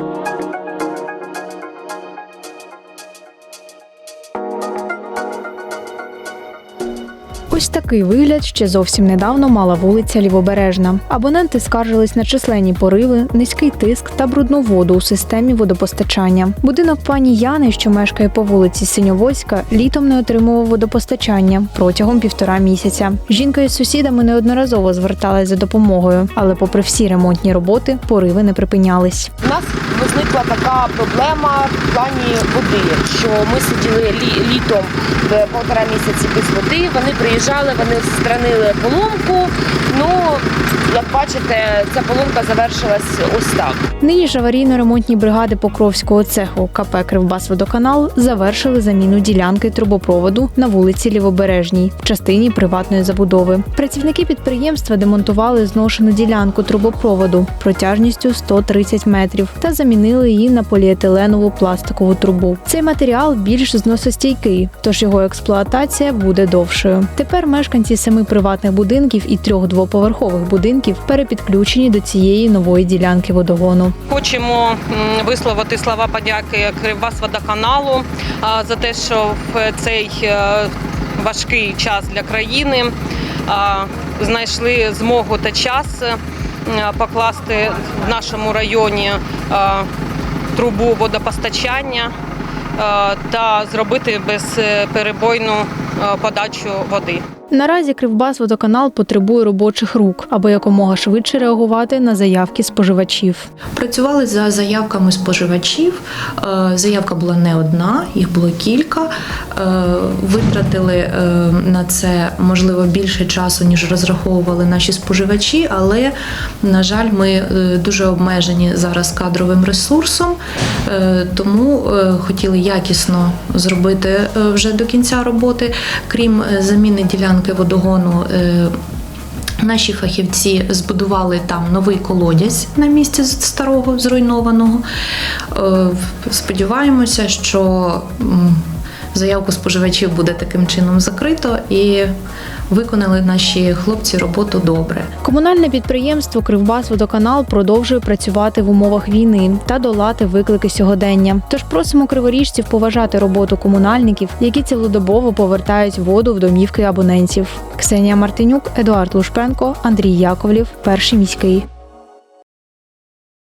Thank you. Ось такий вигляд ще зовсім недавно мала вулиця Лівобережна. Абоненти скаржились на численні пориви, низький тиск та брудну воду у системі водопостачання. Будинок пані Яни, що мешкає по вулиці Синьовольська, літом не отримував водопостачання протягом півтора місяця. Жінка із сусідами неодноразово зверталась за допомогою, але, попри всі ремонтні роботи, пориви не припинялись. У нас виникла така проблема в плані води, що ми сиділи лі- літом е, полтора місяці без води. Вони приїжджали, вони встранили поломку. Ну, як бачите, ця поломка завершилась ось так. Нині ж аварійно-ремонтні бригади Покровського цеху КП Кривбасводоканал завершили заміну ділянки трубопроводу на вулиці Лівобережній в частині приватної забудови. Працівники підприємства демонтували зношену ділянку трубопроводу протяжністю 130 метрів та замінили її на поліетиленову пластикову трубу. Цей матеріал більш зносостійкий, тож його експлуатація буде довшою. Тепер мешканці семи приватних будинків і трьох двоповерхових будинків перепідключені до цієї нової ділянки водогону. Хочемо висловити слова подяки Кривбасводоканалу за те, що в цей е, важкий час для країни знайшли змогу та час е, покласти в нашому районі трубу водопостачання та зробити безперебойну е, подачу води. Наразі Кривбасводоканал потребує робочих рук, аби якомога швидше реагувати на заявки споживачів. Працювали за заявками споживачів. Е, Заявка була не одна, їх було кілька. Е, Витратили е, на це можливо більше часу, ніж розраховували наші споживачі, але на жаль, ми дуже обмежені зараз кадровим ресурсом, тому е, хотіли якісно зробити е, вже до кінця роботи, крім е, заміни ділянки водогону. е, Наші фахівці збудували там новий колодязь на місці старого зруйнованого. Е, Сподіваємося, що заявку споживачів буде таким чином закрито і виконали наші хлопці роботу добре. Комунальне підприємство Кривбасводоканал продовжує працювати в умовах війни та долати виклики сьогодення. Тож просимо криворіжців поважати роботу комунальників, які цілодобово повертають воду в домівки абонентів. Ксенія Мартинюк, Едуард Лушпенко, Андрій Яковлів, перший міський.